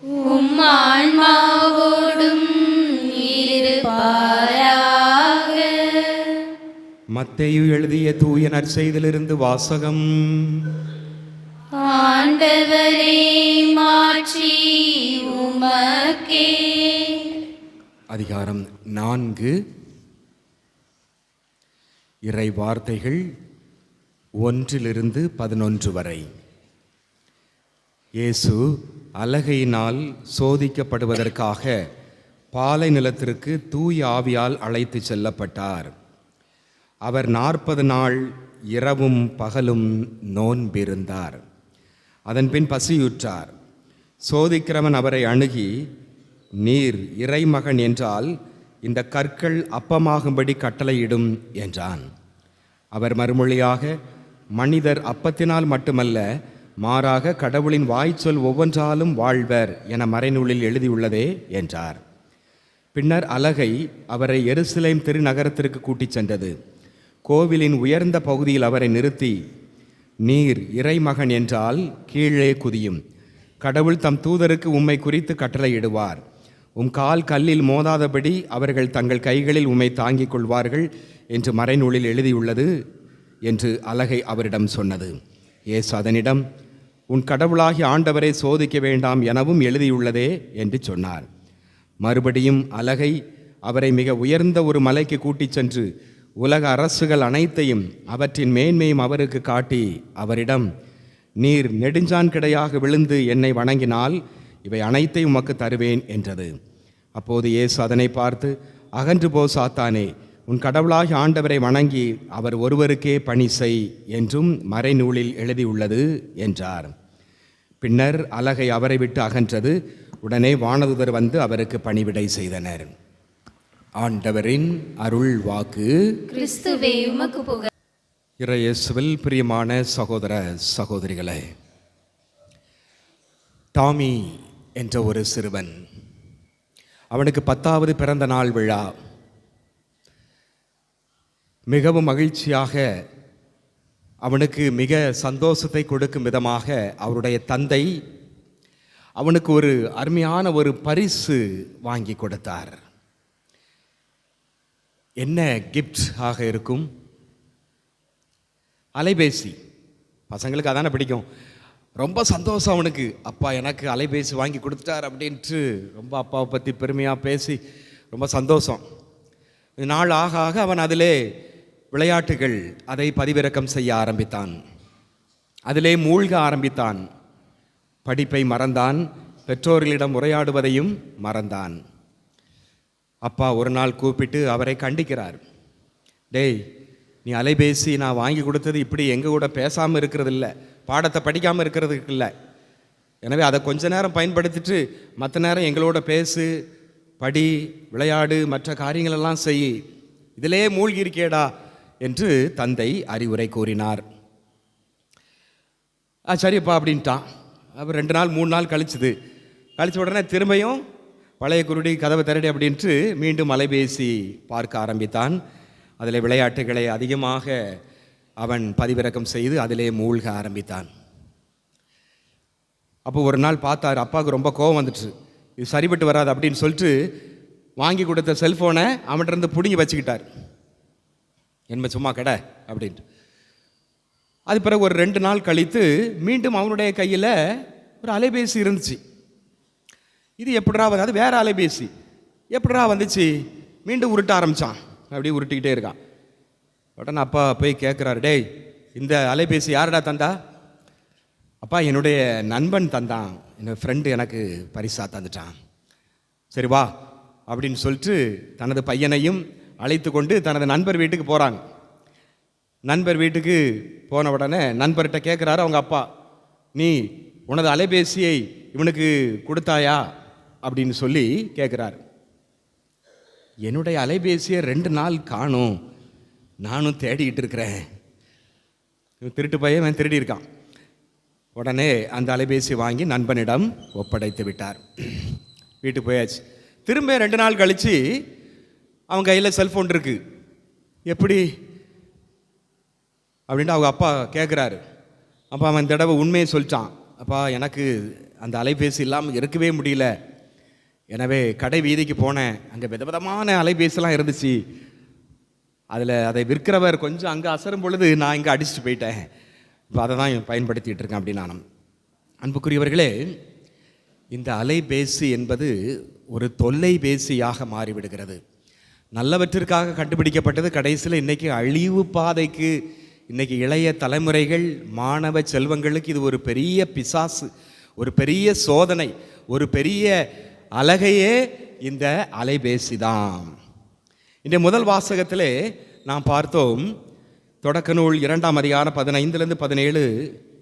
உம் ஆன்மாவோடும் இருப்பாராக. மத்தேயு எழுதிய தூய நற்செய்திலிருந்து வாசகம். ஆண்டவரே மாற்றி உமக்கே. அதிகாரம் நான்கு. இறை வார்த்தைகள் ஒன்றிலிருந்து பதினொன்று வரை. இயேசு அலகையினால் சோதிக்கப்படுவதற்காக பாலை நிலத்திற்கு தூய் ஆவியால் அழைத்து செல்லப்பட்டார். அவர் நாற்பது நாள் இரவும் பகலும் நோன்பிருந்தார். அதன்பின் பசியுற்றார். சோதிக்கிறவன் அவரை அணுகி நீர் இறைமகன் என்றால் இந்த கற்கள் அப்பமாகும்படி கட்டளையிடும் என்றான். அவர் மறுமொழியாக மனிதர் அப்பத்தினால் மட்டுமல்ல மாறாக கடவுளின் வாய்ச்சொல் ஒவ்வொன்றாலும் வாழ்வர் என மறைநூலில் எழுதியுள்ளதே என்றார். பின்னர் அலகை அவரை எருசலேம் திருநகரத்திற்கு கூட்டிச் சென்றது. கோவிலின் உயர்ந்த பகுதியில் அவரை நிறுத்தி நீர் இறைமகன் என்றால் கீழே குதியும். கடவுள் தம் தூதருக்கு உம்மை குறித்து கட்டளையிடுவார். உம் கால் கல்லில் மோதாதபடி அவர்கள் தங்கள் கைகளில் உம்மை தாங்கிக் கொள்வார்கள் என்று மறைநூலில் எழுதியுள்ளது என்று அலகை அவரிடம் சொன்னது. ஏசு அதனிடம் உன் கடவுளாகி ஆண்டவரை சோதிக்க வேண்டாம் எனவும் எழுதியுள்ளதே என்று சொன்னார். மறுபடியும் அலகை அவரை மிக உயர்ந்த ஒரு மலைக்கு கூட்டிச் சென்று உலக அரசுகள் அனைத்தையும் அவற்றின் மேன்மையும் அவருக்கு காட்டி அவரிடம் நீர் நெடுஞ்சான் கிடையாக விழுந்து என்னை வணங்கினால் இவை அனைத்தையும் உமக்கு தருவேன் என்றது. அப்போது இயேசு அதனை பார்த்து அகன்று போ சாத்தானே உன் கடவுளாகி ஆண்டவரை வணங்கி அவர் ஒருவருக்கே பணி செய் என்றும் மறைநூலில் எழுதியுள்ளது என்றார். பின்னர் அலகை அவரை விட்டு அகன்றது. உடனே வானதுதர் வந்து அவருக்கு பணிவிடை செய்தனர். ஆண்டவரின் அருள் வாக்கு கிறிஸ்துவே உமக்கு புகழ். இறையேசுவில் பிரியமான சகோதர சகோதரிகளே டாமி என்ற ஒரு சிறுவன் அவனுக்கு பத்தாவது பிறந்த நாள் விழா. மிகவும் மகிழ்ச்சியாக அவனுக்கு மிக சந்தோஷத்தை கொடுக்கும் விதமாக அவருடைய தந்தை அவனுக்கு ஒரு அருமையான ஒரு பரிசு வாங்கி கொடுத்தார். என்ன கிஃப்ட் ஆக இருக்கும்? அலைபேசி. பசங்களுக்கு அதானே பிடிக்கும். ரொம்ப சந்தோஷம் அவனுக்கு. அப்பா எனக்கு அலைபேசி வாங்கி கொடுத்துட்டார் அப்படின்ட்டு ரொம்ப அப்பாவை பற்றி பெருமையாக பேசி ரொம்ப சந்தோஷம். நாள் ஆக ஆக அவன் அதிலே விளையாட்டுகள் அதை பதிவிறக்கம் செய்ய ஆரம்பித்தான். அதிலே மூழ்க ஆரம்பித்தான். படிப்பை மறந்தான். பெற்றோர்களிடம் உரையாடுவதையும் மறந்தான். அப்பா ஒரு நாள் கூப்பிட்டு அவரை கண்டிக்கிறார். டேய் நீ அலைபேசி நான் வாங்கி கொடுத்தது இப்படி எங்கள் கூட பேசாமல் இருக்கிறது இல்லை பாடத்தை படிக்காமல் இருக்கிறதுக்கு இல்லை எனவே அதை கொஞ்ச நேரம் பயன்படுத்திட்டு மற்ற நேரம் எங்களோட பேசு படி விளையாடு மற்ற காரியங்களெல்லாம் செய். இதிலே மூழ்கி இருக்கேடா என்று தந்தை அறிவுரை கூறினார். ஆ சரிப்பா அப்படின்ட்டான். அப்புறம் ரெண்டு நாள் மூணு நாள் கழிச்சுது. கழிச்ச உடனே திரும்பியும் பழைய குருடி கதவை திரடி அப்படின்ட்டு மீண்டும் அலைபேசி பார்க்க ஆரம்பித்தான். அதில் விளையாட்டுகளை அதிகமாக அவன் பதிவிறக்கம் செய்து அதிலே மூழ்க ஆரம்பித்தான். அப்போ ஒரு நாள் பார்த்தார் அப்பாவுக்கு ரொம்ப கோவம் வந்துட்டு இது சரிப்பட்டு வராது அப்படின்னு சொல்லிட்டு வாங்கி கொடுத்த செல்ஃபோனை அவன்கிட்ட இருந்து பிடுங்கி வச்சுக்கிட்டார். என்ப சும்மா கடை அப்படின்ட்டு. அது பிறகு ஒரு ரெண்டு நாள் கழித்து மீண்டும் அவனுடைய கையில் ஒரு அலைபேசி இருந்துச்சு. இது எப்படிடா வந்து அது வேறு அலைபேசி. எப்படிடா வந்துச்சு? மீண்டும் உருட்ட ஆரம்பிச்சான். அப்படியே உருட்டிக்கிட்டே இருக்கான். உடனே அப்பா போய் கேட்குறாரு டேய் இந்த அலைபேசி யாருடா தந்தா? அப்பா என்னுடைய நண்பன் தந்தான். என்னோடய ஃப்ரெண்டு எனக்கு பரிசாக தந்துட்டான். சரி வா அப்படின்னு சொல்லிட்டு தனது பையனையும் அழைத்து கொண்டு தனது நண்பர் வீட்டுக்கு போகிறாங்க நண்பர் வீட்டுக்கு போன உடனே நண்பர்கிட்ட கேட்குறாரு அவங்க அப்பா நீ உனது அலைபேசியை இவனுக்கு கொடுத்தாயா? அப்படின்னு சொல்லி கேட்குறாரு என்னுடைய அலைபேசியை ரெண்டு நாள் காணும். நானும் தேடிக்கிட்டு இருக்கிறேன். திருட்டு பையன் திருடி இருக்கான். உடனே அந்த அலைபேசி வாங்கி நண்பனிடம் ஒப்படைத்து விட்டார். வீட்டுக்கு போயாச்சு. திரும்ப ரெண்டு நாள் கழித்து அவன் கையில் செல்ஃபோன் இருக்கு. எப்படி? அப்படின்ட்டு அவங்க அப்பா கேட்குறாரு அப்போ அவன் தடவை உண்மையை சொல்லிட்டான். அப்பா எனக்கு அந்த அலைபேசி இல்லாமல் இருக்கவே முடியல. எனவே கடை வீதிக்கு போனேன். அங்கே விதவிதமான அலைபேசிலாம் இருந்துச்சு. அதில் அதை விற்கிறவர் கொஞ்சம் அங்கே அசரும் பொழுது நான் இங்கே அடிச்சுட்டு போயிட்டேன். இப்போ அதை தான் பயன்படுத்திகிட்டு இருக்கேன் அப்படின்னு நான் அன்புக்குரியவர்களே இந்த அலைபேசி என்பது ஒரு தொல்லைபேசியாக மாறிவிடுகிறது. நல்லவற்றிற்காக கண்டுபிடிக்கப்பட்டது. கடைசியில் இன்றைக்கி அழிவு பாதைக்கு இன்றைக்கி இளைய தலைமுறைகள் மாணவ செல்வங்களுக்கு இது ஒரு பெரிய பிசாசு ஒரு பெரிய சோதனை ஒரு பெரிய அழகையே இந்த அலைபேசி தான். இந்த முதல் வாசகத்திலே நாம் பார்த்தோம் தொடக்க நூல் இரண்டாம் அதிகாரம் பதினைந்துலேருந்து பதினேழு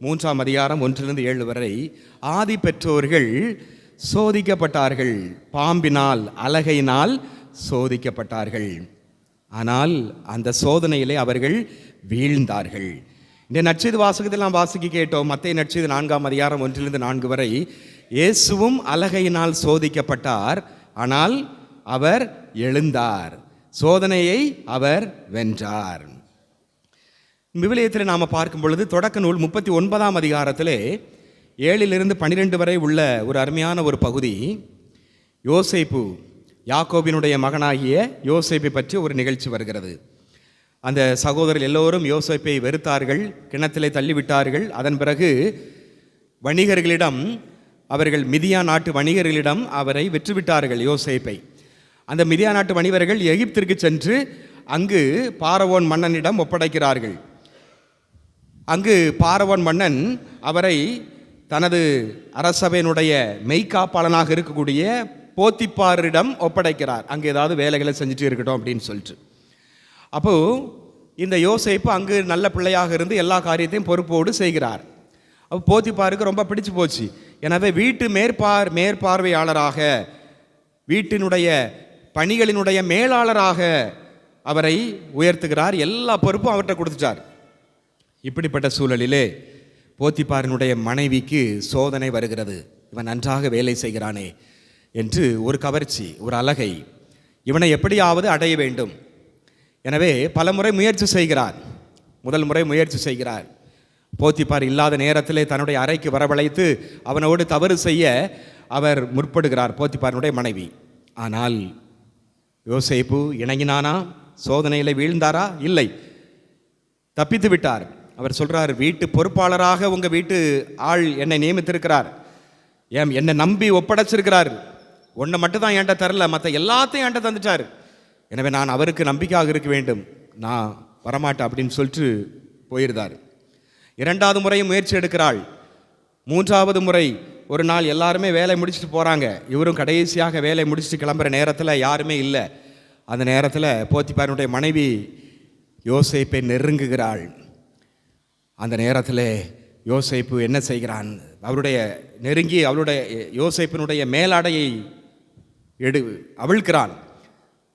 மூன்றாம் அதிகாரம் ஒன்றிலிருந்து ஏழு வரை ஆதி பெற்றோர்கள் சோதிக்கப்பட்டார்கள் பாம்பினால் அலகையினால் சோதிக்கப்பட்டார்கள். ஆனால் அந்த சோதனையிலே அவர்கள் வீழ்ந்தார்கள். இந்த நற்செய்தி வாசகத்தில் நாம் வாசிக்க கேட்டோம். மத்திய நற்செய்தி நான்காம் அதிகாரம் ஒன்றிலிருந்து நான்கு வரை இயேசுவும் அலகையினால் சோதிக்கப்பட்டார் ஆனால் அவர் எழுந்தார். சோதனையை அவர் வென்றார். விவிலியத்தில் நாம் பார்க்கும் பொழுது தொடக்க நூல் முப்பத்தி ஒன்பதாம் அதிகாரத்திலே ஏழிலிருந்து பன்னிரெண்டு வரை உள்ள ஒரு அருமையான ஒரு பகுதி யோசைப்பு யாக்கோபினுடைய மகனாகிய யோசேப்பை பற்றி ஒரு நிகழ்ச்சி வருகிறது. அந்த சகோதரர் எல்லோரும் யோசேப்பை வெறுத்தார்கள் கிணத்திலே தள்ளிவிட்டார்கள். அதன் பிறகு வணிகர்களிடம் அவர்கள் மிதியா நாட்டு வணிகர்களிடம் அவரை வெற்றுவிட்டார்கள் யோசேப்பை. அந்த மிதியா நாட்டு வணிகர்கள் எகிப்திற்கு சென்று அங்கு பாரவோன் மன்னனிடம் ஒப்படைக்கிறார்கள். அங்கு பாரவோன் மன்னன் அவரை தனது அரசவையினுடைய மெய்காப்பாளனாக இருக்கக்கூடிய போத்திப்பாரிடம் ஒப்படைக்கிறார். அங்கே ஏதாவது வேலைகளை செஞ்சுட்டு இருக்கட்டும் அப்படின்னு சொல்லிட்டு. அப்போது இந்த யோசைப்பு அங்கு நல்ல பிள்ளையாக இருந்து எல்லா காரியத்தையும் பொறுப்போடு செய்கிறார். அப்போ போத்திப்பாருக்கு ரொம்ப பிடிச்சு போச்சு. எனவே வீட்டு மேற்பார் மேற்பார்வையாளராக வீட்டினுடைய பணிகளினுடைய மேலாளராக அவரை உயர்த்துகிறார். எல்லா பொறுப்பும் அவர்கிட்ட கொடுத்துட்டார். இப்படிப்பட்ட சூழலிலே போத்திப்பாரினுடைய மனைவிக்கு சோதனை வருகிறது. இவன் நன்றாக வேலை செய்கிறானே. என்று ஒரு கவர்ச்சி ஒரு அழகை இவனை எப்படியாவது அடைய வேண்டும். எனவே பலமுறை முயற்சி செய்கிறார். முதல் முறை முயற்சி செய்கிறார். போத்திப்பார் இல்லாத நேரத்திலே தன்னுடைய அறைக்கு வரவழைத்து அவனோடு தவறு செய்ய அவர் முற்படுகிறார் போத்திப்பாரனுடைய மனைவி. ஆனால் யோசேப்பு இணங்கினானா? சோதனையில் வீழ்ந்தாரா? இல்லை. தப்பித்து விட்டார். அவர் சொல்கிறார் வீட்டு பொறுப்பாளராக உங்கள் வீட்டு ஆள் என்னை நியமித்திருக்கிறார். ஏன் என்னை நம்பி ஒப்படைச்சிருக்கிறார் ஒன்றை மட்டும் தான் என்கிட்ட தரல மற்ற எல்லாத்தையும் என்கிட்ட தந்துட்டார். எனவே நான் அவருக்கு நம்பிக்கையாக இருக்க வேண்டும். நான் வரமாட்டேன் அப்படின்னு சொல்லிட்டு போயிருந்தார். இரண்டாவது முறையும் முயற்சி எடுக்கிறாள். மூன்றாவது முறை ஒரு நாள் எல்லாருமே வேலை முடிச்சுட்டு போகிறாங்க இவரும் கடைசியாக வேலை முடிச்சுட்டு கிளம்புற நேரத்தில் யாருமே இல்லை. அந்த நேரத்தில் போத்திப்பாரனுடைய மனைவி யோசைப்பை நெருங்குகிறாள். அந்த நேரத்தில் யோசைப்பு என்ன செய்கிறான்? அவருடைய நெருங்கி அவருடைய யோசைப்பினுடைய மேலாடையை எடு அவிழ்க்கிறான்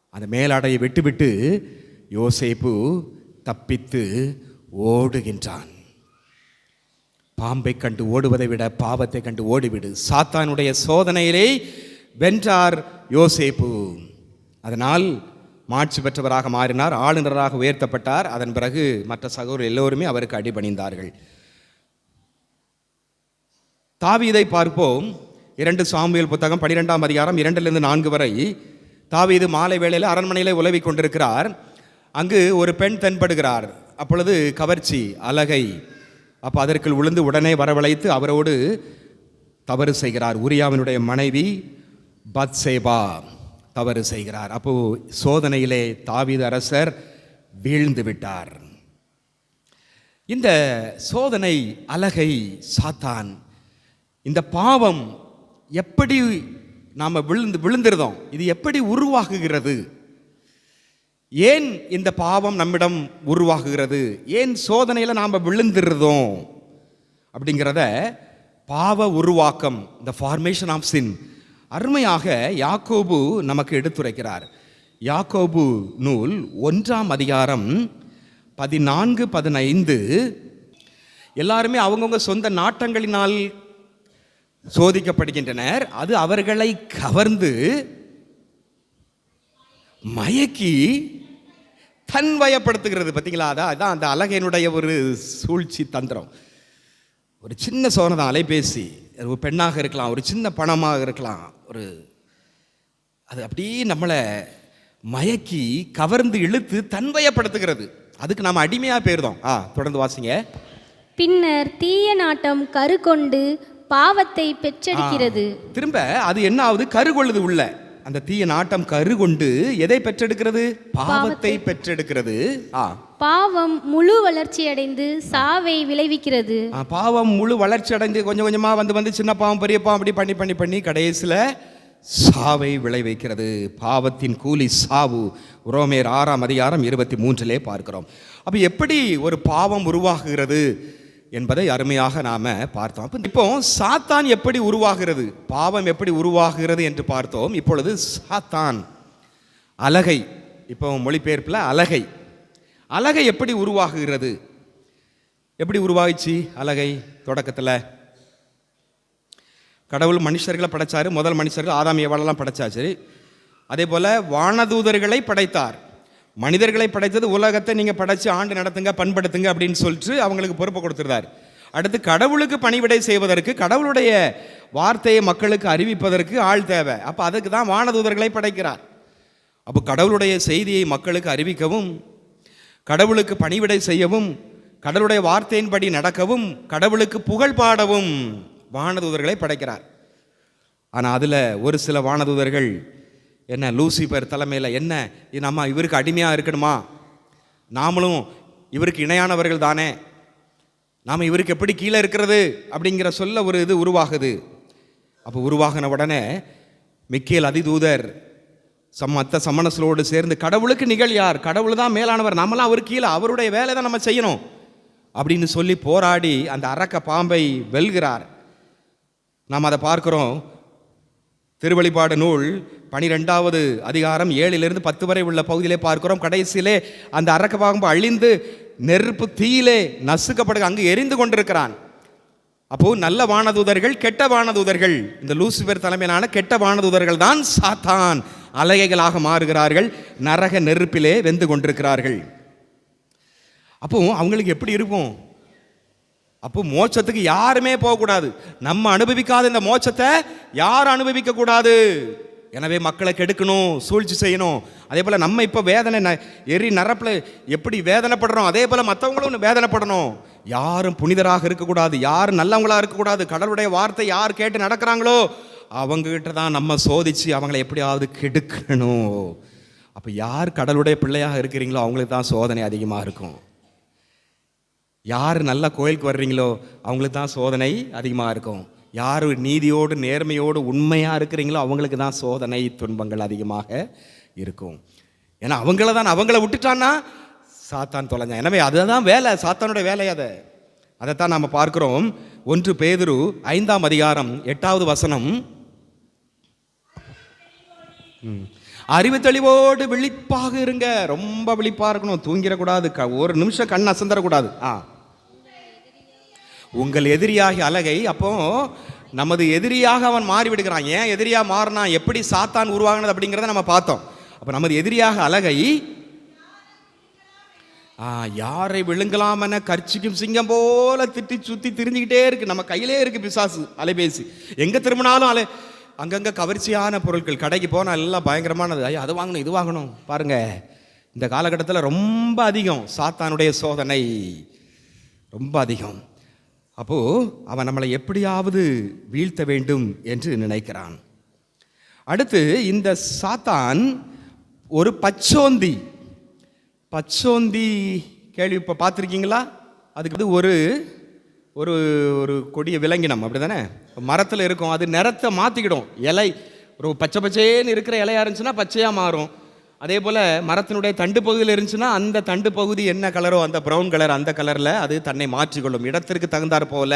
அந்த மேலாடையை விட்டுவிட்டு யோசேப்பு தப்பித்து ஓடுகின்றான். பாம்பை கண்டு ஓடுவதை விட பாவத்தை கண்டு ஓடிவிடு. சாத்தானுடைய சோதனையிலே வென்றார் யோசேப்பு. அதனால் மாட்சி பெற்றவராக மாறினார் ஆளுநராக உயர்த்தப்பட்டார். அதன் பிறகு மற்ற சகோதரர் எல்லோருமே அவருக்கு அடிபணிந்தார்கள். தாவீதை பார்ப்போம். இரண்டு சாமியல் புத்தகம் பனிரெண்டாம் அதிகாரம் இரண்டிலிருந்து நான்கு வரை. தாவீது மாலை வேளையில் அரண்மனையில் உலவிக் கொண்டிருக்கிறார். அங்கு ஒரு பெண் தென்படுகிறார். அப்பொழுது கவர்ச்சி அலகை. அப்போ அதற்குள் விழுந்து உடனே வரவழைத்து அவரோடு தவறு செய்கிறார். உரியாவினுடைய மனைவி பத்சேபா தவறு செய்கிறார். அப்போ சோதனையிலே தாவீது அரசர் வீழ்ந்து விட்டார். இந்த சோதனை அலகை சாத்தான் இந்த பாவம் எப்படி நாம் விழுந்து விழுந்திருந்தோம் இது எப்படி உருவாகுகிறது? ஏன் இந்த பாவம் நம்மிடம் உருவாகுகிறது? ஏன் சோதனையில் நாம் விழுந்துருதோம்? அப்படிங்கிறத பாவ உருவாக்கம் இந்த ஃபார்மேஷன் ஆஃப் சின் அருமையாக யாக்கோபு நமக்கு எடுத்துரைக்கிறார். யாக்கோபு நூல் ஒன்றாம் அதிகாரம் பதினான்கு பதினைந்து. எல்லாருமே அவங்கவுங்க சொந்த நாட்டங்களினால் சோதிக்கப்படுகின்றனர். அது அவர்களை கவர்ந்து மயக்கி தன்வயப்படுத்துகிறது பார்த்தீங்களா? அதான் அதான் அந்த அழகையினுடைய ஒரு சூழ்ச்சி தந்திரம். ஒரு சின்ன சோனை தான் அலைபேசி. ஒரு பெண்ணாக இருக்கலாம் ஒரு சின்ன பணமாக இருக்கலாம். ஒரு அது அப்படியே நம்மளை மயக்கி கவர்ந்து இழுத்து தன்வயப்படுத்துகிறது அதுக்கு நாம் அடிமையாக போயிருந்தோம் ஆ தொடர்ந்து வாசிங்க. பின்னர் தீய நாட்டம் கருக்கொண்டு பாவத்தை பெற்றெடுக்கிறது. திரும்ப அது என்ன ஆகுது கருகொள்ளுது உள்ள. அந்த தீய நாட்டம் கருகொண்டு எதை பெற்றெடுக்கிறது? பாவத்தை பெற்றெடுக்கிறது. பாவம் முழு வளர்ச்சியடைந்து சாவை விளைவிக்கிறது. பாவம் முழு வளர்ச்சி அடைந்து கொஞ்சம் கொஞ்சமா வந்து வந்து சின்ன பாவம் பெரிய பாவம் அப்படி பண்ணி பண்ணி பண்ணி கடைசியில் சாவை விளைவிக்கிறது. பாவத்தின் கூலி சாவு. உரோமேர் ஆறாம் அதிகாரம் இருபத்தி மூன்றிலே பார்க்கிறோம். அப்போ எப்படி ஒரு பாவம் உருவாகுகிறது? என்பதை அருமையாக நாம் பார்த்தோம். அப்போ இப்போ சாத்தான் எப்படி உருவாகிறது? பாவம் எப்படி உருவாகிறது என்று பார்த்தோம். இப்பொழுது சாத்தான். அலகை. இப்போ மொழிபெயர்ப்பில் அலகை. அலகை எப்படி உருவாகுகிறது? எப்படி உருவாகிச்சு அலகை தொடக்கத்தில்? கடவுள் மனுஷர்களை படைத்தார் முதல் மனுஷர்கள் ஆதாம் ஏவாளெல்லாம் படைச்சாச்சு. அதே போல் வானதூதர்களை படைத்தார். மனிதர்களை படைத்தது உலகத்தை நீங்கள் படைச்சு ஆண்டு நடத்துங்க பண்படுத்துங்க அப்படின்னு சொல்லிட்டு அவங்களுக்கு பொறுப்பை கொடுத்துருந்தார். அடுத்து கடவுளுக்கு பணிவிடை செய்வதற்கு கடவுளுடைய வார்த்தையை மக்களுக்கு அறிவிப்பதற்கு ஆள் தேவை. அப்போ அதுக்கு தான் வானதூதர்களை படைக்கிறார். அப்போ கடவுளுடைய செய்தியை மக்களுக்கு அறிவிக்கவும் கடவுளுக்கு பணிவிடை செய்யவும் கடவுளுடைய வார்த்தையின்படி நடக்கவும் கடவுளுக்கு புகழ் பாடவும் வானதூதர்களை படைக்கிறார். ஆனால் அதில் ஒரு சில வானதூதர்கள் என்ன லூசிபர் தலைமையில் என்ன? நம்ம இவருக்கு அடிமையாக இருக்கணுமா? நாமளும் இவருக்கு இணையானவர்கள் தானே. நாம் இவருக்கு எப்படி கீழே இருக்கிறது? அப்படிங்கிற சொல்ல ஒரு இது உருவாகுது. அப்போ உருவாகின உடனே மிக்கேல் அதிதூதர் சம் மற்ற சமணசலோடு சேர்ந்து கடவுளுக்கு நிகழ் யார்? கடவுள் தான் மேலானவர். நம்மளாம் அவர் கீழே. அவருடைய வேலை தான் நம்ம செய்யணும். அப்படின்னு சொல்லி போராடி அந்த அரக்க பாம்பை வெல்கிறார். நாம் அதை பார்க்குறோம். திருவழிபாடு நூல் பனிரெண்டாவது அதிகாரம் ஏழிலிருந்து பத்து வரை உள்ள பகுதியிலே பார்க்கிறோம். கடைசியிலே அந்த அரக்க பாகம்பு அழிந்து நெருப்பு தீயிலே நசுக்கப்படுக அங்கு எரிந்து கொண்டிருக்கிறான். அப்போ நல்ல வானதூதர்கள் கெட்ட வானதூதர்கள் இந்த லூசிபர் தலைமையிலான கெட்ட வானதூதர்கள் தான் சாத்தான் அலைகைகளாக மாறுகிறார்கள் நரக நெருப்பிலே வெந்து கொண்டிருக்கிறார்கள். அப்போ அவங்களுக்கு எப்படி இருக்கும்? அப்போ மோட்சத்துக்கு யாருமே போகக்கூடாது. நம்ம அனுபவிக்காத இந்த மோட்சத்தை யாரும் அனுபவிக்க கூடாது எனவே மக்களை கெடுக்கணும் சூழ்ச்சி செய்யணும். அதே போல் நம்ம இப்போ வேதனை ந- எரி நரப்பில் எப்படி வேதனைப்படுறோம் அதே போல் மற்றவங்களும் வேதனைப்படணும். யாரும் புனிதராக இருக்கக்கூடாது யாரும் நல்லவங்களாக இருக்கக்கூடாது கடவுளுடைய வார்த்தை யார் கேட்டு நடக்கிறாங்களோ அவங்ககிட்ட தான் நம்ம சோதிச்சு அவங்கள எப்படியாவது கெடுக்கணும். அப்போ யார் கடவுளுடைய பிள்ளையாக இருக்கிறீங்களோ அவங்களுக்கு தான் சோதனை அதிகமாக இருக்கும். யார் நல்ல கோயிலுக்கு வர்றீங்களோ அவங்களுக்கு தான் சோதனை அதிகமாக இருக்கும். யார் நீதியோடு நேர்மையோடு உண்மையாக இருக்கிறீங்களோ அவங்களுக்கு தான் சோதனை துன்பங்கள் அதிகமாக இருக்கும். ஏன்னா அவங்கள தான் அவங்கள விட்டுட்டான்னா சாத்தான் தொலைஞ்சான். எனவே அதுதான் வேலை சாத்தானோட வேலை அதை. அதைத்தான் நாம் பார்க்கிறோம். ஒன்று பேதுரு ஐந்தாம் அதிகாரம் எட்டாவது வசனம். ம். அறிவு தெளிவோடு விழிப்பாக இருங்க. ரொம்ப விழிப்பாக இருக்கணும். தூங்கிடக்கூடாது. க- ஒரு நிமிஷம் கண் அசந்தரக்கூடாது ஆ. உங்கள் எதிரியாகி அழகை அப்போ நமது எதிரியாக அவன் மாறி விடுகிறான் ஏன் எதிரியாக மாறினா எப்படி சாத்தான் உருவாகினது அப்படிங்கிறத நம்ம பார்த்தோம். அப்போ நமது எதிரியாக அழகை ஆ, யாரை விழுங்கலாம் என கர்ச்சிக்கும் சிங்கம் போல திட்டி சுற்றி திரிஞ்சுக்கிட்டே இருக்கு. நம்ம கையிலே இருக்கு பிசாசு அலைபேசி. எங்கே திரும்பினாலும் அலை அங்கங்கே கவர்ச்சியான பொருட்கள். கடைக்கு போனால் எல்லாம் பயங்கரமானது. ஐயா அது வாங்கணும் இது வாங்கணும். பாருங்க இந்த காலகட்டத்தில் ரொம்ப அதிகம் சாத்தானுடைய சோதனை. ரொம்ப அதிகம். அப்போது அவன் நம்மளை எப்படியாவது வீழ்த்த வேண்டும் என்று நினைக்கிறான். அடுத்து இந்த சாத்தான் ஒரு பச்சோந்தி. பச்சோந்தி கேள்வி இப்போ பார்த்துருக்கீங்களா? அதுக்கு வந்து ஒரு ஒரு ஒரு கொடிய விலங்கினம் அப்படி தானே மரத்தில் இருக்கும் அது நிறத்தை மாற்றிக்கிடும் இலை ஒரு பச்சை பச்சேன்னு இருக்கிற இலையா இருந்துச்சுன்னா பச்சையாக மாறும். அதே போல் மரத்தினுடைய தண்டு பகுதியில் இருந்துச்சுன்னா அந்த தண்டு பகுதி என்ன கலரோ அந்த ப்ரௌன் கலர் அந்த கலரில் அது தன்னை மாற்றிக்கொள்ளும். இடத்திற்கு தகுந்தாற் போல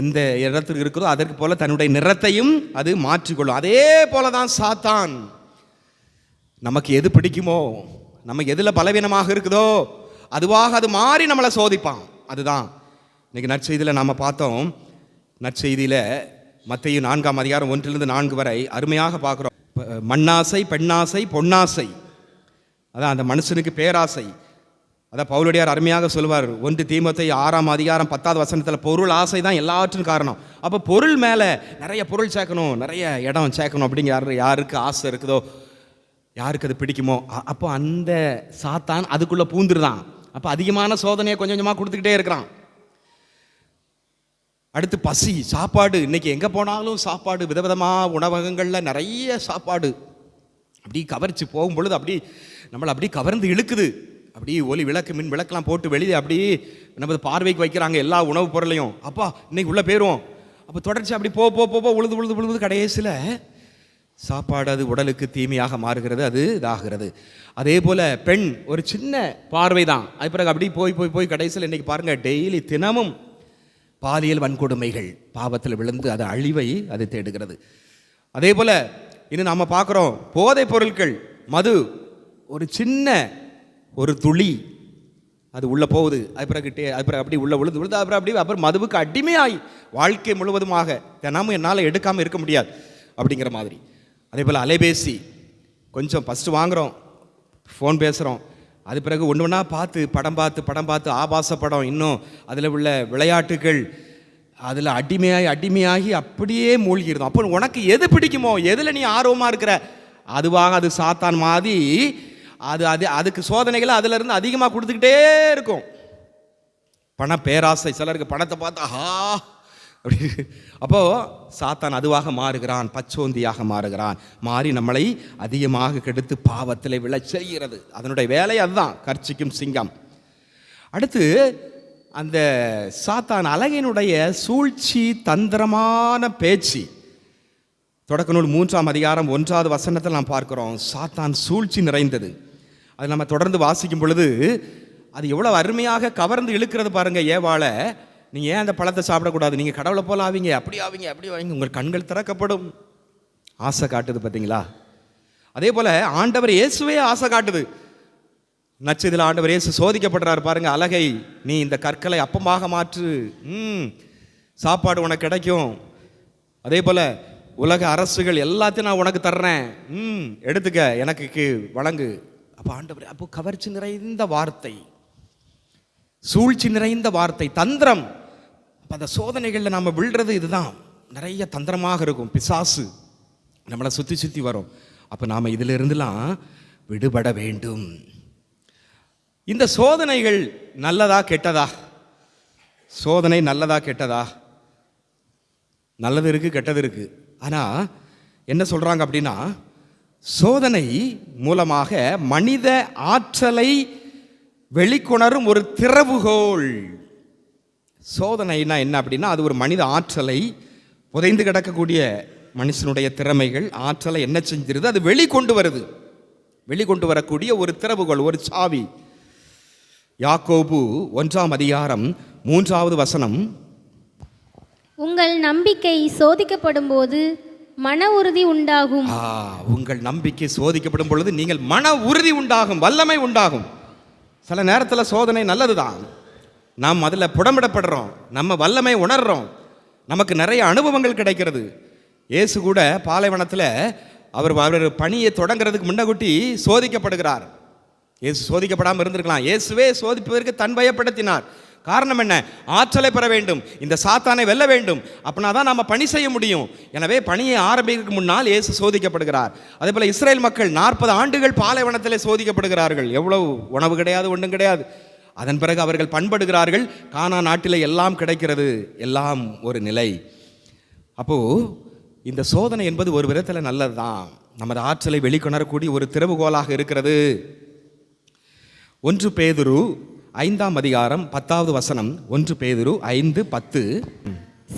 எந்த இடத்துக்கு இருக்கிறதோ அதற்கு போல தன்னுடைய நிறத்தையும் அது மாற்றிக்கொள்ளும். அதே போல தான் சாத்தான். நமக்கு எது பிடிக்குமோ நமக்கு எதில் பலவீனமாக இருக்குதோ அதுவாக அது மாறி நம்மளை சோதிப்பான். அதுதான். இன்றைக்கி நற்செய்தியில் நாம் பார்த்தோம். நற்செய்தியில் மத்திய நான்காம் அதிகாரம் ஒன்றிலிருந்து நான்கு வரை அருமையாக பார்க்குறோம். மண்ணாசை பெண்ணாசை பொன்னாசை. அதான் அந்த மனுஷனுக்கு பேராசை. அதான் பவுலடியார் அருமையாக சொல்லுவார் ஒன்று தீமத்தை ஆறாம் அதிகாரம் பத்தாவது வசனத்தில் பொருள் ஆசை தான் எல்லாற்றும் காரணம். அப்போ பொருள் மேலே நிறைய பொருள் சேர்க்கணும் நிறைய இடம் சேர்க்கணும் அப்படிங்கிற யாருக்கு ஆசை இருக்குதோ யாருக்கு அது பிடிக்குமோ அப்போ அந்த சாத்தான் அதுக்குள்ளே பூந்துருதான். அப்போ அதிகமான சோதனையை கொஞ்சம் கொஞ்சமாக கொடுத்துக்கிட்டே இருக்கிறான். அடுத்து பசி சாப்பாடு. இன்றைக்கி எங்கே போனாலும் சாப்பாடு விதவிதமாக உணவகங்களில் நிறைய சாப்பாடு. அப்படி கவர்ச்சி போகும் பொழுது அப்படி நம்மளை அப்படி கவர்ந்து இழுக்குது. அப்படி ஒலி விளக்கு மின் விளக்கெல்லாம் போட்டு வெளியே அப்படி நமது பார்வைக்கு வைக்கிறாங்க எல்லா உணவுப் பொருளையும். அப்பா இன்னைக்கு உள்ளே போயிடுவோம் அப்போ தொடர்ச்சி அப்படி போ போ போ, உழுது உழுது உழுது கடைசியில் சாப்பாடு அது உடலுக்கு தீமையாக மாறுகிறது அது இதாகிறது. அதே போல் பெண் ஒரு சின்ன பார்வை தான் அது பிறகு அப்படி போய் போய் போய் கடைசியில் இன்றைக்கி பாருங்கள் டெய்லி தினமும் பாலியல் வன்கொடுமைகள். பாவத்தில் விழுந்து அது அழிவை அது தேடுகிறது. அதே போல் இன்னும் நாம் பார்க்குறோம் போதைப் பொருட்கள் மது ஒரு சின்ன ஒரு துளி அது உள்ளே போகுது. அது பிறகு டே அது பிறகு அப்படி உள்ளே விழுந்து விழுந்து அப்புறம் அப்படி அப்புறம் மதுவுக்கு அடிமையாகி வாழ்க்கை முழுவதுமாக தினமும் என்னால் எடுக்காமல் இருக்க முடியாது அப்படிங்கிற மாதிரி. அதே போல் அலைபேசி கொஞ்சம் ஃபஸ்ட்டு வாங்குகிறோம் ஃபோன் பேசுகிறோம் அது பிறகு ஒன்று ஒன்றா பார்த்து படம் பார்த்து படம் பார்த்து ஆபாச படம் இன்னும் அதில் உள்ள விளையாட்டுகள் அதில் அடிமையாகி அடிமையாகி அப்படியே மூழ்கிருந்தோம் அப்போ உனக்கு எது பிடிக்குமோ எதில் நீ ஆர்வமாக இருக்கிற? அதுவாக அது சாத்தான் மாதிரி அது அது அதுக்கு சோதனைகளை அதிலிருந்து அதிகமாக கொடுத்துக்கிட்டே இருக்கும். பண பேராசை சிலருக்கு பணத்தை பார்த்தா ஆஹா அப்படி அப்போது சாத்தான் அதுவாக மாறுகிறான் பச்சோந்தியாக மாறுகிறான். மாறி நம்மளை அதிகமாக கெடுத்து பாவத்தில் விழச் செய்கிறது. அதனுடைய வேலை அதுதான் கர்ச்சிக்கும் சிங்கம். அடுத்து அந்த சாத்தான் அழகினுடைய சூழ்ச்சி தந்திரமான பேச்சு. தொடக்க நூல் மூன்றாம் அதிகாரம் ஒன்றாவது வசனத்தில் நாம் பார்க்குறோம் சாத்தான் சூழ்ச்சி நிறைந்தது. அது நம்ம தொடர்ந்து வாசிக்கும் பொழுது அது எவ்வளோ அருமையாக கவர்ந்து இழுக்கிறது பாருங்கள் ஏவாளை. நீங்கள் ஏன் அந்த பழத்தை சாப்பிடக்கூடாது? நீங்கள் கடவுளை போல ஆவீங்க. அப்படி ஆவீங்க அப்படி ஆவீங்க. உங்கள் கண்கள் திறக்கப்படும். ஆசை காட்டுது பார்த்தீங்களா? அதே போல் ஆண்டவர் இயேசுவே ஆசை காட்டுது. நச்சதில் ஆண்டவர் இயேசு சோதிக்கப்படுறாரு பாருங்க அழகை நீ இந்த கற்களை அப்பமாக மாற்று. ம் சாப்பாடு உனக்கு கிடைக்கும். அதே போல் உலக அரசுகள் எல்லாத்தையும் நான் உனக்கு தர்றேன். ம் எடுத்துக்க எனக்கு வழங்கு. அப்போ ஆண்டவர் அப்போ கவர்ச்சி நிறைந்த வார்த்தை. சூழ்ச்சி நிறைந்த வார்த்தை. தந்திரம். அப்போ அந்த சோதனைகளில் நம்ம விழுறது இதுதான். நிறைய தந்திரமாக இருக்கும். பிசாசு நம்மளை சுற்றி சுற்றி வரும். அப்போ நாம் இதிலிருந்துலாம் விடுபட வேண்டும். இந்த சோதனைகள் நல்லதா கெட்டதா? சோதனை நல்லதா கெட்டதா? நல்லது இருக்குது கெட்டது இருக்குது ஆனால் என்ன சொல்கிறாங்க அப்படின்னா சோதனை மூலமாக மனித ஆற்றலை வெளிக்கொணரும் ஒரு திறவுகோள். சோதனைனா என்ன அப்படின்னா அது ஒரு மனித ஆற்றலை புதைந்து கிடக்கக்கூடிய மனுஷனுடைய திறமைகள். ஆற்றலை என்ன செஞ்சிருது? அது வெளிக்கொண்டு வருது. வெளிக்கொண்டு வரக்கூடிய ஒரு திறவுகோல் ஒரு சாவி. யாக்கோபு ஒன்றாம் அதிகாரம் மூன்றாவது வசனம். உங்கள் நம்பிக்கை சோதிக்கப்படும் போது மன உறுதி உண்டாகும். உங்கள் நம்பிக்கை சோதிக்கப்படும் பொழுது நீங்கள் மன உறுதி உண்டாகும் வல்லமை உண்டாகும். சில நேரத்தில் சோதனை நல்லதுதான். நாம் அதில் புடமிடப்படுறோம். நம்ம வல்லமை உணர்றோம். நமக்கு நிறைய அனுபவங்கள் கிடைக்கிறது. இயேசு கூட பாலைவனத்தில் அவர் அவர் பணியை தொடங்குறதுக்கு முன்னகுட்டி சோதிக்கப்படுகிறார். இயேசு சோதிக்கப்படாமல் இருந்திருக்கலாம். இயேசுவே சோதிப்பதற்கு தன் பயப்படுத்தினார். காரணம் என்ன? ஆற்றலை பெற வேண்டும். இந்த சாத்தானை வெல்ல வேண்டும். அப்படின்னா தான் நம்ம பணி செய்ய முடியும். எனவே பணியை ஆரம்பிக்கிறதுக்கு முன்னால் இயேசு சோதிக்கப்படுகிறார். அதே போல் இஸ்ரேல் மக்கள் நாற்பது ஆண்டுகள் பாலைவனத்தில் சோதிக்கப்படுகிறார்கள். எவ்வளவு உணவு கிடையாது ஒன்றும் கிடையாது. அதன் பிறகு அவர்கள் பண்படுகிறார்கள். கானா நாட்டில் எல்லாம் கிடைக்கிறது. எல்லாம் ஒரு நிலை. அப்போது இந்த சோதனை என்பது ஒரு விதத்தில் நல்லதுதான். நமது ஆற்றலை வெளிக்கொணரக்கூடிய ஒரு திறவுகோலாக இருக்கிறது. ஒன்று பேதுரு ஐந்தாம் அதிகாரம் பத்தாவது வசனம். ஒன்று பேதுரு ஐந்து பத்து.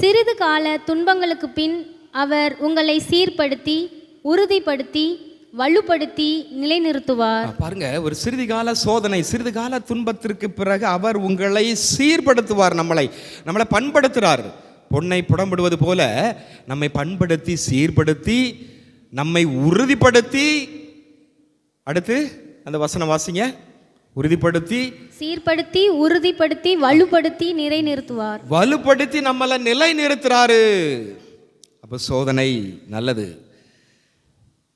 சிறிது கால துன்பங்களுக்கு பின் அவர் உங்களை சீர்படுத்தி உறுதிப்படுத்தி வலுப்படுத்தி நிலைநிறுத்துவார். பாருங்க ஒரு சிறிது கால சோதனை சிறிது கால துன்பத்திற்கு பிறகு அவர் உங்களை சீர்படுத்துவார் நம்மளை. நம்மளை பண்படுத்துறார். பொன்னை புடம்பிடுவது போல நம்மை பண்படுத்தி சீர்படுத்தி நம்மை உறுதிப்படுத்தி அடுத்து அந்த வசனம் வாசிங்க. உறுதிப்படுத்தி. சீர்படுத்தி உறுதிப்படுத்தி வலுப்படுத்தி நிலைநிறுத்துவார். வலுப்படுத்தி நம்மளை நிலை நிறுத்துறாரு அப்போ சோதனை நல்லது.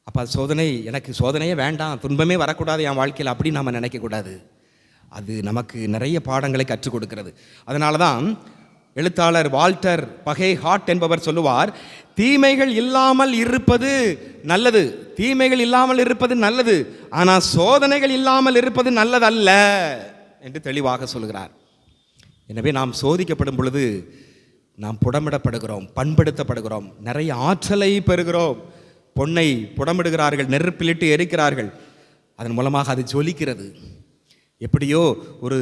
அப்போ அது சோதனை எனக்கு சோதனையே வேண்டாம் துன்பமே வரக்கூடாது என் வாழ்க்கையில் அப்படி நம்ம நினைக்கக்கூடாது அது நமக்கு நிறைய பாடங்களை கற்றுக் கொடுக்கிறது. அதனால தான் எழுத்தாளர் வால்டர் பகே ஹாட் என்பவர் சொல்லுவார் தீமைகள் இல்லாமல் இருப்பது நல்லது. தீமைகள் இல்லாமல் இருப்பது நல்லது. ஆனால் சோதனைகள் இல்லாமல் இருப்பது நல்லதல்ல. என்று தெளிவாக சொல்கிறார். எனவே நாம் சோதிக்கப்படும் பொழுது நாம் புடமிடப்படுகிறோம் பண்படுத்தப்படுகிறோம் நிறைய ஆற்றலை பெறுகிறோம். பொன்னை புடமிடுகிறார்கள் நெருப்பிலிட்டு எரிக்கிறார்கள். அதன் மூலமாக அது ஜொலிக்கிறது. எப்படியோ ஒரு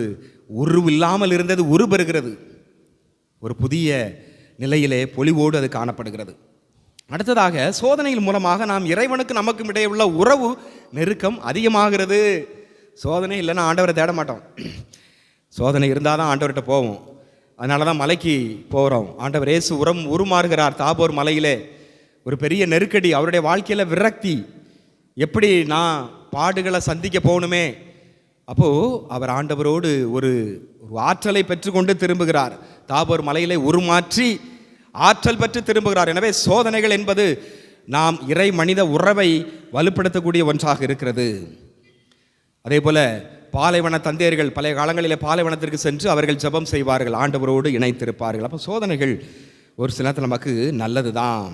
உருவில்லாமல் இருந்தது உரு பெறுகிறது ஒரு புதிய நிலையிலே பொலிவோடு அது காணப்படுகிறது. அடுத்ததாக சோதனையின் மூலமாக நாம் இறைவனுக்கு நமக்கும் இடையே உள்ள உறவு நெருக்கம் அதிகமாகிறது. சோதனை இல்லைன்னா ஆண்டவரை தேட மாட்டோம். சோதனை இருந்தால் தான் ஆண்டவர்கிட்ட போவோம். அதனால தான் மலைக்கு போகிறோம் ஆண்டவர் ஏசு உரம் உருமாறுகிறார் தாபோர் மலையிலே. ஒரு பெரிய நெருக்கடி அவருடைய வாழ்க்கையில் விரக்தி. எப்படி நான் பாடுகளை சந்திக்க போகணுமே? அப்போது அவர் ஆண்டவரோடு ஒரு ஒரு ஆற்றலை பெற்றுக்கொண்டு திரும்புகிறார். தாபோர் மலையிலே உருமாற்றி ஆற்றல் பெற்று திரும்புகிறார். எனவே சோதனைகள் என்பது நாம் இறை மனித உறவை வலுப்படுத்தக்கூடிய ஒன்றாக இருக்கிறது. அதே போல் பாலைவன தந்தையர்கள் பழைய காலங்களிலே பாலைவனத்திற்கு சென்று அவர்கள் ஜெபம் செய்வார்கள் ஆண்டவரோடு இணைத்திருப்பார்கள். அப்போ சோதனைகள் ஒரு சில நேரத்தில் நமக்கு நல்லது தான்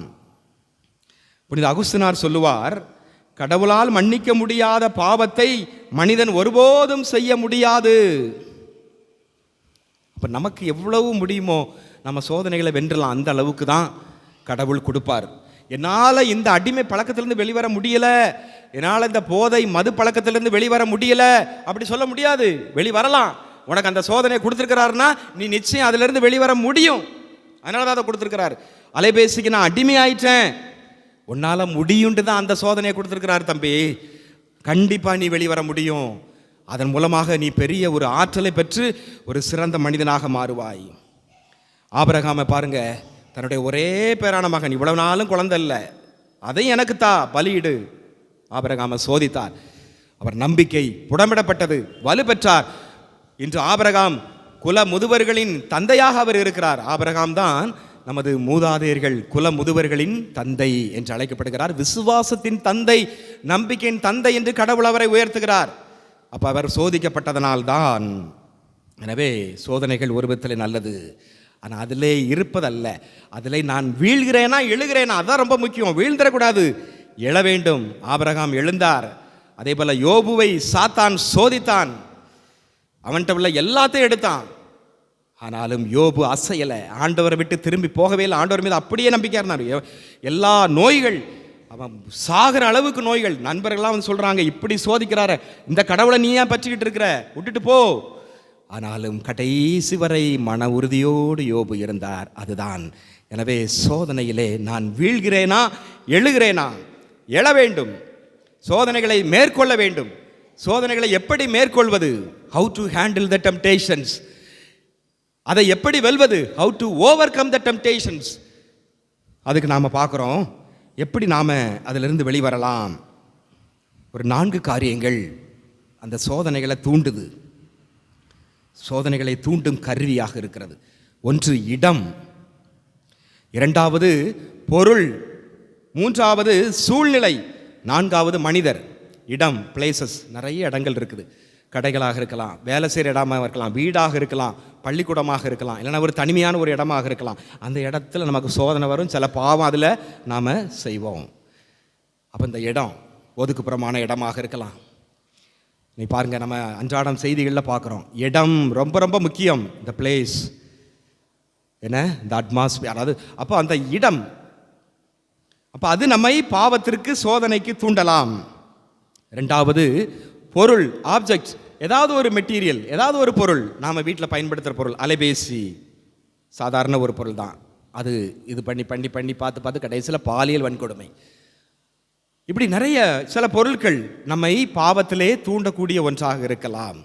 புனித அகுஸ்தினார் சொல்லுவார் கடவுளால் மன்னிக்க முடியாத பாவத்தை மனிதன் ஒருபோதும் செய்ய முடியாது. அப்போ நமக்கு எவ்வளவு முடியுமோ நம்ம சோதனைகளை வென்றலாம். அந்த அளவுக்கு தான் கடவுள் கொடுப்பார். என்னால் இந்த அடிமை பழக்கத்திலிருந்து வெளிவர முடியலை. என்னால் இந்த போதை மது பழக்கத்திலிருந்து வெளிவர முடியலை. அப்படி சொல்ல முடியாது. வெளிவரலாம். உனக்கு அந்த சோதனையை கொடுத்துருக்கிறாருன்னா நீ நிச்சயம் அதிலிருந்து வெளிவர முடியும். அதனால தான் அதை கொடுத்துருக்கிறார். அலைபேசிக்கு நான் அடிமை ஆயிட்டேன் உன்னால் முடியுண்டு தான் அந்த சோதனையை கொடுத்துருக்கிறார் தம்பி. கண்டிப்பாக நீ வெளிவர முடியும். அதன் மூலமாக நீ பெரிய ஒரு ஆற்றலை பெற்று ஒரு சிறந்த மனிதனாக மாறுவாய். ஆபரகாமை பாருங்க தன்னுடைய ஒரே பேரான மகன். இவ்வளவு நாளும் குழந்தை இல்லை. அதை எனக்கு தா பலியிடு. ஆபரகாம சோதித்தார். அவர் நம்பிக்கை புடமிடப்பட்டது வலுப்பெற்றார் இன்று ஆபரகாம் குல முதுவர்களின் தந்தையாக அவர் இருக்கிறார். ஆபரகாம் தான் நமது மூதாதையர்கள் குல முதுவர்களின் தந்தை என்று அழைக்கப்படுகிறார். விசுவாசத்தின் தந்தை நம்பிக்கையின் தந்தை என்று கடவுள் அவரை உயர்த்துகிறார். அப்போ அவர் சோதிக்கப்பட்டதனால்தான். எனவே சோதனைகள் ஒரு விதத்தில் நல்லது. ஆனால் அதிலே இருப்பதல்ல. அதிலே நான் வீழ்கிறேனா எழுகிறேனா அதான் ரொம்ப முக்கியம். வீழ்ந்துடக்கூடாது. எழ வேண்டும். ஆபரகாம் எழுந்தார். அதே போல் யோபுவை சாத்தான் சோதித்தான். அவன்கிட்ட உள்ள எல்லாத்தையும் எடுத்தான். ஆனாலும் யோபு அசையலை. ஆண்டவரை விட்டு திரும்பி போகவே இல்லை. ஆண்டவர் மீது அப்படியே நம்பிக்கை இருந்தார். எல்லா நோய்கள் அவன் சாகிற அளவுக்கு நோய்கள். நண்பர்கள்லாம் வந்து சொல்கிறாங்க இப்படி சோதிக்கிறாரு இந்த கடவுளை நீ ஏன் பற்றிக்கிட்டு இருக்கிற? விட்டுட்டு போ. ஆனாலும் கடைசி வரை மன உறுதியோடு யோபு இருந்தார். அதுதான். எனவே சோதனையிலே நான் வீழ்கிறேனா? எழுகிறேனா? எழ வேண்டும். சோதனைகளை மேற்கொள்ள வேண்டும். சோதனைகளை எப்படி மேற்கொள்வது? How to handle the temptations அதை எப்படி வெல்வது? How to overcome the temptations அதுக்கு நாம் பார்க்குறோம். எப்படி நாம் அதிலிருந்து வெளிவரலாம்? ஒரு நான்கு காரியங்கள் அந்த சோதனைகளை தூண்டுது. சோதனைகளை தூண்டும் கருவியாக இருக்கிறது. ஒன்று இடம். இரண்டாவது பொருள். மூன்றாவது சூழ்நிலை. நான்காவது மனிதர். இடம் பிளேசஸ் நிறைய இடங்கள் இருக்குது. கடைகளாக இருக்கலாம் வேலை செய்கிற இடமாக இருக்கலாம் வீடாக இருக்கலாம் பள்ளிக்கூடமாக இருக்கலாம் இல்லைன்னா ஒரு தனிமையான ஒரு இடமாக இருக்கலாம். அந்த இடத்துல நமக்கு சோதனை வரும். சில பாவம் அதில் நாம் செய்வோம். அப்போ இந்த இடம் ஒதுக்குப்புறமான இடமாக இருக்கலாம். நீ பாருங்கள் நம்ம அன்றாடம் செய்திகளில் பார்க்குறோம் இடம் ரொம்ப ரொம்ப முக்கியம். இந்த பிளேஸ் என்ன? இந்த அட்மாஸ்பியர் அதாவது அப்போ அந்த இடம். அப்போ அது நம்மை பாவத்திற்கு சோதனைக்கு தூண்டலாம். ரெண்டாவது பொருள் ஆப்ஜெக்ட் ஏதாவது ஒரு மெட்டீரியல் ஏதாவது ஒரு பொருள் நாம் வீட்டில் பயன்படுத்துகிற பொருள் அலைபேசி சாதாரண ஒரு பொருள் தான். அது இது பண்ணி பண்ணி பண்ணி பார்த்து பார்த்து கடைசியில் பாலியல் வன்கொடுமை. இப்படி நிறைய சில பொருட்கள் நம்மை பாவத்திலே தூண்டக்கூடிய ஒன்றாக இருக்கலாம்.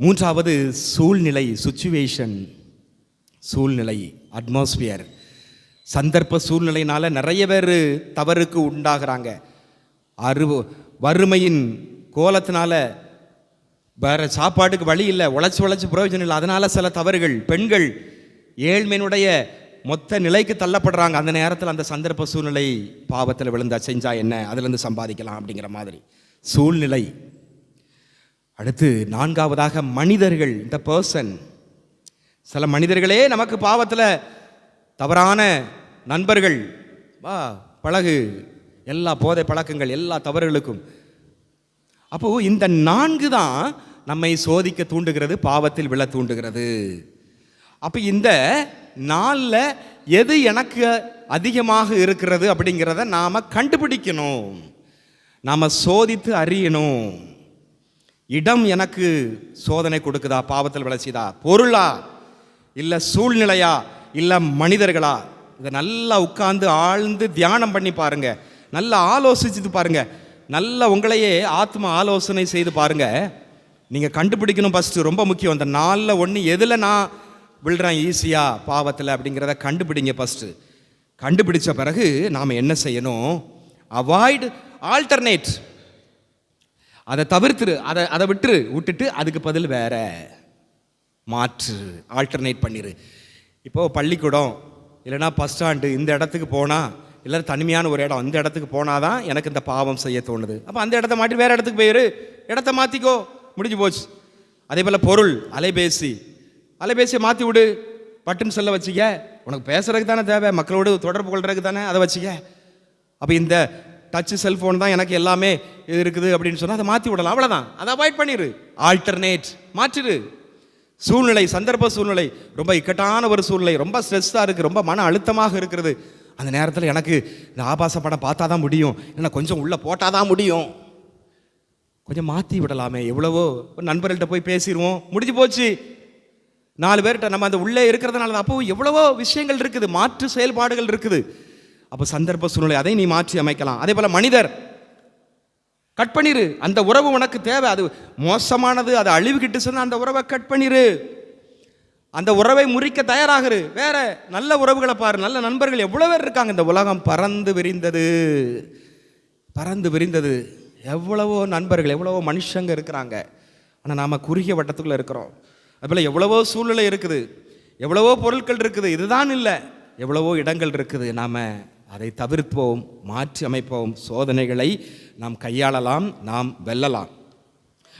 மூன்றாவது சூழ்நிலை சுச்சுவேஷன் சூழ்நிலை அட்மாஸ்பியர் சந்தர்ப்ப சூழ்நிலையினால் நிறைய பேர் தவறுக்கு உண்டாகிறாங்க. அரு வறுமையின் கோலத்தினால வேறு சாப்பாட்டுக்கு வழி இல்லை உழைச்சி உழைச்சி பிரயோஜனம் இல்லை. அதனால் சில தவறுகள் பெண்கள் ஏழ்மையினுடைய மொத்த நிலைக்கு தள்ளப்படுறாங்க. அந்த நேரத்தில் அந்த சந்தர்ப்ப சூழ்நிலை பாவத்தில் விழுந்தா செஞ்சால் என்ன? அதுலேருந்து சம்பாதிக்கலாம் அப்படிங்கிற மாதிரி. சூழ்நிலை. அடுத்து நான்காவதாக மனிதர்கள். இந்த பர்சன் சில மனிதர்களே நமக்கு பாவத்தில் தவறான நண்பர்கள். வா பழகு. எல்லா போதை பழக்கங்கள் எல்லா தவறுகளுக்கும். அப்போது இந்த நான்கு தான் நம்மை சோதிக்க தூண்டுகிறது பாவத்தில் விழ தூண்டுகிறது. அப்போ இந்த நாளில் எது எனக்கு அதிகமாக இருக்கிறது அப்படிங்கிறத நாம் கண்டுபிடிக்கணும். நாம் சோதித்து அறியணும். இடம் எனக்கு சோதனை கொடுக்குதா பாவத்தில் விளைச்சிதா பொருளா? இல்லை சூழ்நிலையா? இல்லை மனிதர்களா? இதை நல்லா உட்கார்ந்து ஆழ்ந்து தியானம் பண்ணி பாருங்க. நல்லா ஆலோசிச்சு பாருங்க. நல்லா உங்களையே ஆத்ம ஆலோசனை செய்து பாருங்கள் நீங்கள் கண்டுபிடிக்கணும் ஃபஸ்ட்டு ரொம்ப முக்கியம். அந்த நாளில் ஒன்று எதில் நான் விழுறேன் ஈஸியாக பாவத்தில் அப்படிங்கிறத கண்டுபிடிங்க ஃபஸ்ட்டு கண்டுபிடிச்ச பிறகு நாம் என்ன செய்யணும்? அவாய்டு ஆல்டர்னேட் அதை தவிர்த்துரு. அதை அதை விட்டுரு. விட்டுட்டு அதுக்கு பதில் வேற. மாற்று. ஆல்டர்னேட் பண்ணிடு இப்போது பள்ளிக்கூடம் இல்லைன்னா பஸ் ஸ்டாண்டு இந்த இடத்துக்கு போனால் இல்லை தனிமையான ஒரு இடம் இந்த இடத்துக்கு போனால் தான் எனக்கு இந்த பாவம் செய்ய தோணுது. அப்போ அந்த இடத்த மாட்டி வேற இடத்துக்கு போயிரு. இடத்த மாற்றிக்கோ முடிஞ்சு போச்சு. அதே போல் பொருள் அலைபேசி. அலைபேசியை மாற்றி விடு. பட்டன் செல்ல வச்சுக்க. உனக்கு பேசுறதுக்கு தானே தேவை. மக்களோடு தொடர்பு கொள்றதுக்கு தானே அதை வச்சுக்க. அப்போ இந்த டச் செல்ஃபோன் தான் எனக்கு எல்லாமே இது இருக்குது அப்படின்னு சொன்னால் அதை மாற்றி விடலாம். அவ்வளோதான் அதை அவாய்ட் பண்ணிடு ஆல்டர்னேட் மாற்றிடு சூழ்நிலை சந்தர்ப்ப சூழ்நிலை. ரொம்ப இக்கட்டான ஒரு சூழ்நிலை. ரொம்ப ஸ்ட்ரெஸ்ஸாக இருக்குது ரொம்ப மன அழுத்தமாக இருக்கிறது. அந்த நேரத்தில் எனக்கு இந்த ஆபாச படம் பார்த்தா தான் முடியும். இல்லைன்னா கொஞ்சம் உள்ளே போட்டால் தான் முடியும். கொஞ்சம் மாற்றி விடலாமே. எவ்வளவோ நண்பர்கள்ட்ட போய் பேசிடுவோம் முடிஞ்சு போச்சு. நாலு பேர்கிட்ட நம்ம அந்த உள்ளே இருக்கிறதுனால தான். அப்போ எவ்வளவோ விஷயங்கள் இருக்குது. மாற்று செயல்பாடுகள் இருக்குது. அப்போ சந்தர்ப்ப சூழ்நிலை அதை நீ மாற்றி அமைக்கலாம். அதே போல் மனிதர் கட் பண்ணிரு. அந்த உறவு உனக்கு தேவை. அது மோசமானது. அதை அழிவுகிட்டு சொன்னால் அந்த உறவை கட் பண்ணிரு. அந்த உறவை முறிக்க தயாராகிரு. வேற நல்ல உறவுகளை பாரு. நல்ல நண்பர்கள் எவ்வளோ பேர் இருக்காங்க. இந்த உலகம் பறந்து விரிந்தது. பறந்து விரிந்தது. எவ்வளவோ நண்பர்கள் எவ்வளவோ மனுஷங்க இருக்கிறாங்க. ஆனால் நாம் குறுகிய வட்டத்துக்குள்ளே இருக்கிறோம். அதுபோல் எவ்வளவோ சூழ்நிலை இருக்குது. எவ்வளவோ பொருட்கள் இருக்குது. இதுதான் இல்லை. எவ்வளவோ இடங்கள் இருக்குது. நாம் அதை தவிர்ப்போம் மாற்றி அமைப்போம். சோதனைகளை நாம் கையாளலாம் நாம் வெல்லலாம்.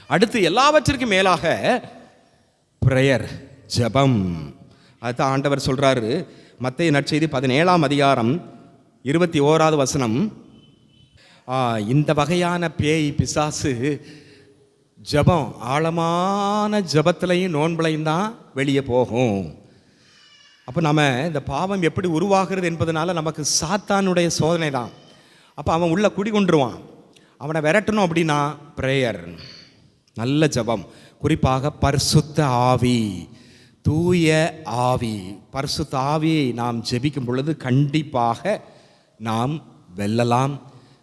அடுத்து எல்லாவற்றிற்கும் மேலாக ப்ரேயர் ஜெபம். அதுதான் ஆண்டவர் சொல்கிறாரு மத்திய நற்செய்தி பதினேழாம் அதிகாரம் இருபத்தி ஓராவது வசனம். இந்த வகையான பேய் பிசாசு ஜெபம் ஆழமான ஜெபத்திலையும் நோன்பலையும் தான் வெளியே போகும். அப்போ நம்ம இந்த பாவம் எப்படி உருவாகிறது என்பதனால நமக்கு சாத்தானுடைய சோதனை தான். அப்போ அவன் உள்ளே குடி கொண்டுருவான். அவனை விரட்டணும் அப்படின்னா ப்ரேயர் நல்ல ஜெபம். குறிப்பாக பரிசுத்த ஆவி தூய ஆவி. பரிசுத்த ஆவியை நாம் ஜெபிக்கும் பொழுது கண்டிப்பாக நாம் வெல்லலாம்.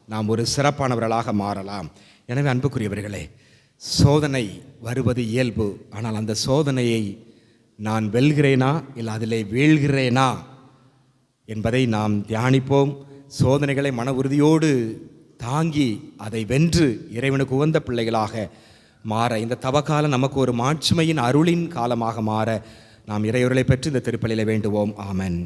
நாம் ஒரு சிறப்பானவர்களாக மாறலாம். எனவே அன்புக்குரியவர்களே சோதனை வருவது இயல்பு. ஆனால் அந்த சோதனையை நான் வெல்கிறேனா? இல்லை அதிலே வீழ்கிறேனா? என்பதை நாம் தியானிப்போம். சோதனைகளை மன உறுதியோடு தாங்கி அதை வென்று இறைவனுக்கு உகந்த பிள்ளைகளாக மாற இந்த தவக்காலம் நமக்கு ஒரு மாட்சிமையின் அருளின் காலமாக மாற நாம் இறையொருளை பெற்று இந்த திருப்பலியில் வேண்டுவோம். ஆமன்.